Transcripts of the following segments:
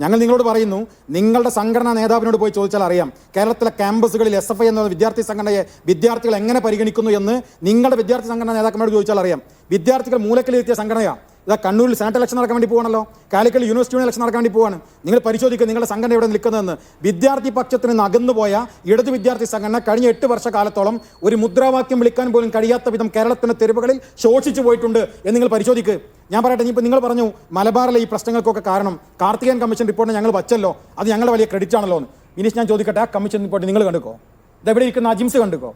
ഞങ്ങൾ നിങ്ങളോട് പറയുന്നു നിങ്ങളുടെ സംഘടനാ നേതാവിനോട് പോയി ചോദിച്ചാൽ അറിയാം. കേരളത്തിലെ ക്യാമ്പസുകളിൽ എസ് എഫ് ഐ എന്ന വിദ്യാർത്ഥി സംഘടനയെ വിദ്യാർത്ഥികൾ എങ്ങനെ പരിഗണിക്കുന്നു എന്ന് നിങ്ങളുടെ വിദ്യാർത്ഥി സംഘടനാ നേതാക്കന്മാരോട് ചോദിച്ചാൽ അറിയാം. വിദ്യാർത്ഥികൾ മൂലക്കിലെത്തിയ സംഘടനയാണ് ഇതാ കണ്ണൂരിൽ സെനറ്റ് ഇലക്ഷൻ നടക്കാൻ വേണ്ടി പോകണല്ലോ കാലിക്കൽ യൂണിവേഴ്സിറ്റി ഇലക്ഷൻ നടക്കാൻ വേണ്ടി പോവാണ്. നിങ്ങൾ പരിശോധിക്കുക നിങ്ങളുടെ സംഘടന എവിടെ നിൽക്കുന്നതെന്ന്. വിദ്യാർത്ഥി പക്ഷത്തിന് നിന്ന് അകന്നുപോയ ഇടത് വിദ്യാർത്ഥി സംഘടന കഴിഞ്ഞ എട്ട് വർഷക്കാലത്തോളം ഒരു മുദ്രാവാക്യം വിളിക്കാൻ പോലും കഴിയാത്ത വിധം കേരളത്തിന്റെ തെരുവുകളിൽ ശോഷിച്ചു പോയിട്ടുണ്ട് എന്ന് നിങ്ങൾ പരിശോധിക്കുക ഞാൻ പറയട്ടെ ഇനിയിപ്പോൾ നിങ്ങൾ പറഞ്ഞു മലബാറിലെ ഈ പ്രശ്നങ്ങൾക്കൊക്കെ കാരണം കാർത്തികൻ കമ്മീഷൻ റിപ്പോർട്ട് ഞങ്ങൾ വച്ചല്ലോ. അത് ഞങ്ങളുടെ വലിയ ക്രെഡിറ്റ് ആണല്ലോ ഇനി ഞാൻ ചോദിക്കട്ടെ ആ കമ്മീഷൻ റിപ്പോർട്ട് നിങ്ങൾ കണ്ടുക്കോ? ഇതെവിടെ ഇരിക്കുന്ന അജിംസ് കണ്ടുക്കോ?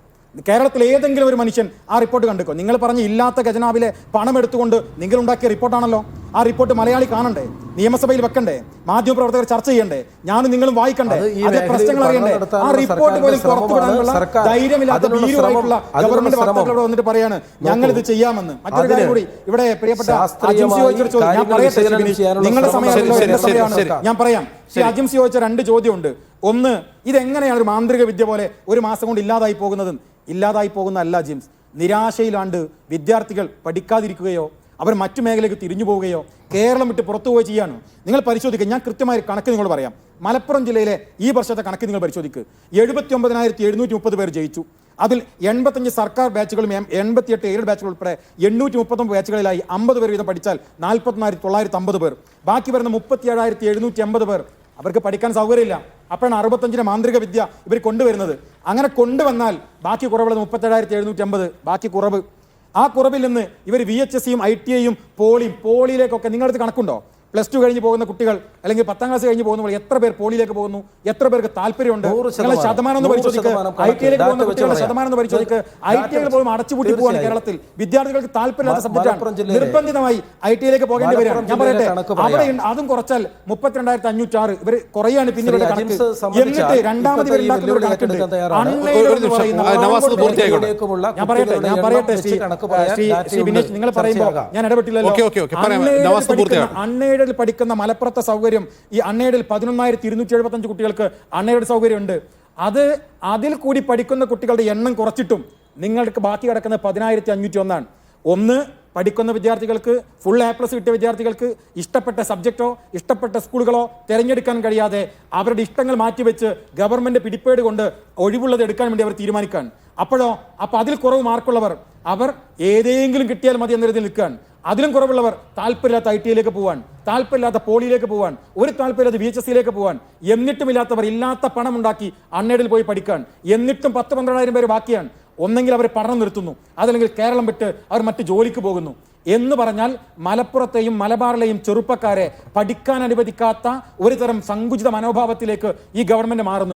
കേരളത്തിൽ ഏതെങ്കിലും ഒരു മനുഷ്യൻ ആ റിപ്പോർട്ട് കണ്ടുക്കോ? നിങ്ങൾ പറഞ്ഞ ഇല്ലാത്ത ഖജനാവിലെ പണം എടുത്തുകൊണ്ട് നിങ്ങൾ ഉണ്ടാക്കിയ റിപ്പോർട്ടാണല്ലോ. ആ റിപ്പോർട്ട് മലയാളി കാണണ്ടേ? നിയമസഭയിൽ വെക്കണ്ടേ? മാധ്യമപ്രവർത്തകർ ചർച്ച ചെയ്യണ്ടേ? ഞാനും നിങ്ങളും വായിക്കണ്ടേ? ഈ പ്രശ്നങ്ങൾ അറിയണ്ടേ? ആ റിപ്പോർട്ട് പോലും പുറത്തുവിടാനുള്ള ധൈര്യമില്ലാത്ത ഭീരുമായിട്ടുള്ള ഗവൺമെന്റ് ശ്രമം. വന്നിട്ട് പറയാണ് ഞങ്ങൾ ഇത് ചെയ്യാമെന്ന്. മറ്റൊരു കാര്യം കൂടി ഇവിടെ പ്രിയപ്പെട്ട ഞാൻ പറയട്ടെ നിങ്ങളുടെ സമയം എന്റെ സമയമാണ് ഞാൻ പറയാം. അജിംസി ചോദിച്ച രണ്ട് ചോദ്യമുണ്ട്. ഒന്ന് ഇതെങ്ങനെയാണ് ഒരു മാന്ത്രിക വിദ്യ പോലെ ഒരു മാസം കൊണ്ട് ഇല്ലാതായി പോകുന്നത് ഇല്ലാതായി പോകുന്ന അല്ല ജിംസ്. നിരാശയിലാണ്ട് വിദ്യാർത്ഥികൾ പഠിക്കാതിരിക്കുകയോ അവർ മറ്റു മേഖലയ്ക്ക് തിരിഞ്ഞു പോവുകയോ കേരളം വിട്ട് പുറത്തു പോയി ചെയ്യാണ് നിങ്ങൾ പരിശോധിക്കുക ഞാൻ കൃത്യമായ കണക്ക് നിങ്ങൾ പറയാം. മലപ്പുറം ജില്ലയിലെ ഈ വർഷത്തെ കണക്ക് നിങ്ങൾ പരിശോധിക്കുക എഴുപത്തി ഒമ്പതിനായിരത്തി എഴുന്നൂറ്റി മുപ്പത് പേർ ജയിച്ചു. അതിൽ എൺപത്തഞ്ച് സർക്കാർ ബാച്ചുകളും എൺപത്തിയെട്ട് എയ്ഡ് ബാച്ചുകൾ ഉൾപ്പെടെ എണ്ണൂറ്റി മുപ്പത്തൊമ്പത് ബാച്ചുകളിലായി അമ്പത് പേർ വീതം പഠിച്ചാൽ നാൽപ്പത്തിനായിരത്തി തൊള്ളായിരത്തി അമ്പത് പേർ. ബാക്കി വരുന്ന മുപ്പത്തി ഏഴായിരത്തി എഴുന്നൂറ്റി അമ്പത് പേർ അവർക്ക് പഠിക്കാൻ സൗകര്യമില്ല. അപ്പോഴാണ് അറുപത്തഞ്ചിന് മാന്ത്രിക വിദ്യ ഇവർ കൊണ്ടുവരുന്നത്. അങ്ങനെ കൊണ്ടുവന്നാൽ ബാക്കി കുറവുള്ളത് മുപ്പത്തേഴായിരത്തി എഴുന്നൂറ്റി അമ്പത് ബാക്കി കുറവ്. ആ കുറവിൽ നിന്ന് ഇവർ വി എച്ച് എസ് സിയും ഐ ടി ഐയും പോളിയും പോളിയിലേക്കൊക്കെ നിങ്ങളടുത്ത് കണക്കുണ്ടോ? പ്ലസ് ടു കഴിഞ്ഞ് പോകുന്ന കുട്ടികൾ അല്ലെങ്കിൽ പത്താം ക്ലാസ് കഴിഞ്ഞ് പോകുന്ന എത്ര പേർ പോളിയിലേക്ക് പോകുന്നു? എത്ര പേർക്ക് താല്പര്യമുണ്ട്? നൂറ് ശതമാനം. ശതമാനം ഒന്ന് പരിശോധിക്ക്. ഐ ടി ഐയിലേക്ക് പോകുന്ന കുട്ടികളുടെ ശതമാനം ഒന്ന് പരിശോധിക്ക്. ഐ ഡാറ്റ ടി പോലും അടച്ചുപൂട്ടി പോവാണ് കേരളത്തിൽ. വിദ്യാർത്ഥികൾക്ക് താല്പര്യമില്ലാത്ത സബ്ജക്റ്റാണ് നിർബന്ധിതമായി ഐ ടി ഐയിലേക്ക് പോകേണ്ടി വരികയാണ്. ഞാൻ പറയട്ടെ. അവിടെ അതും കുറച്ചാൽ മുപ്പത്തിരണ്ടായിരത്തി അഞ്ഞൂറ്റി ആറ് ഇവർ കുറയാണ് പിന്നീട് കണക്ക്. എന്നിട്ട് രണ്ടാമത് ഇവർ ഉണ്ടാക്കുന്ന ഒരു കണക്കുണ്ട്. ഞാൻ പറയട്ടെ ഞാൻ പറയട്ടെ ശ്രീ ശ്രീ. ബിനേഷ് നിങ്ങൾ പറയുമ്പോൾ. ഞാൻ ഇടപെട്ടില്ലല്ലോ. ഓക്കേ, നവാസ് പഠിക്കുന്ന- മലപ്പുറത്തെ സൗകര്യം ഈ അൺഎയ്ഡിൽ പതിനൊന്നായിരത്തി ഇരുന്നൂറ്റി എഴുപത്തഞ്ച് കുട്ടികൾക്ക് അൺഎയ്ഡ് സൗകര്യമുണ്ട്. അത് അതിൽ കൂടി പഠിക്കുന്ന കുട്ടികളുടെ എണ്ണം കുറച്ചിട്ടും നിങ്ങൾക്ക് ബാക്കി കിടക്കുന്നത് പതിനായിരത്തി അഞ്ഞൂറ്റി ഒന്നാണ് ഒന്ന് പഠിക്കുന്ന വിദ്യാർത്ഥികൾക്ക് ഫുൾ എ പ്ലസ് കിട്ടിയ വിദ്യാർത്ഥികൾക്ക് ഇഷ്ടപ്പെട്ട സബ്ജക്റ്റോ ഇഷ്ടപ്പെട്ട സ്കൂളുകളോ തിരഞ്ഞെടുക്കാൻ കഴിയാതെ അവരുടെ ഇഷ്ടങ്ങൾ മാറ്റിവെച്ച് ഗവൺമെന്റ് പിടിപ്പേട് കൊണ്ട് ഒഴിവുള്ളത് എടുക്കാൻ വേണ്ടി അവർ തീരുമാനിക്കാൻ അപ്പോഴോ അപ്പോൾ അതിൽ കുറവ് മാർക്കുള്ളവർ അവർ ഏതെങ്കിലും കിട്ടിയാൽ മതി എന്നൊരു നിൽക്കാൻ അതിലും കുറവുള്ളവർ താല്പര്യമില്ലാത്ത ഐ ടിയിലേക്ക് പോവാൻ താല്പര്യമില്ലാത്ത പോളിയിലേക്ക് പോവാൻ ഒരു താല്പര്യമില്ലാത്ത വി എച്ച് എസ് സിയിലേക്ക് പോവാൻ എന്നിട്ടും ഇല്ലാത്തവർ ഇല്ലാത്ത പണം ഉണ്ടാക്കി അണ്ണേഡിൽ പോയി പഠിക്കാൻ എന്നിട്ടും പത്ത് പന്ത്രണ്ടായിരം പേര് ബാക്കിയാണ് ഒന്നെങ്കിൽ അവർ പഠനം നിർത്തുന്നു അതല്ലെങ്കിൽ കേരളം വിട്ട് അവർ മറ്റ് ജോലിക്ക് പോകുന്നു. എന്ന് പറഞ്ഞാൽ മലപ്പുറത്തെയും മലബാറിലെയും ചെറുപ്പക്കാരെ പഠിക്കാൻ അനുവദിക്കാത്ത ഒരു തരം സങ്കുചിത മനോഭാവത്തിലേക്ക് ഈ ഗവൺമെന്റ് മാറുന്നു.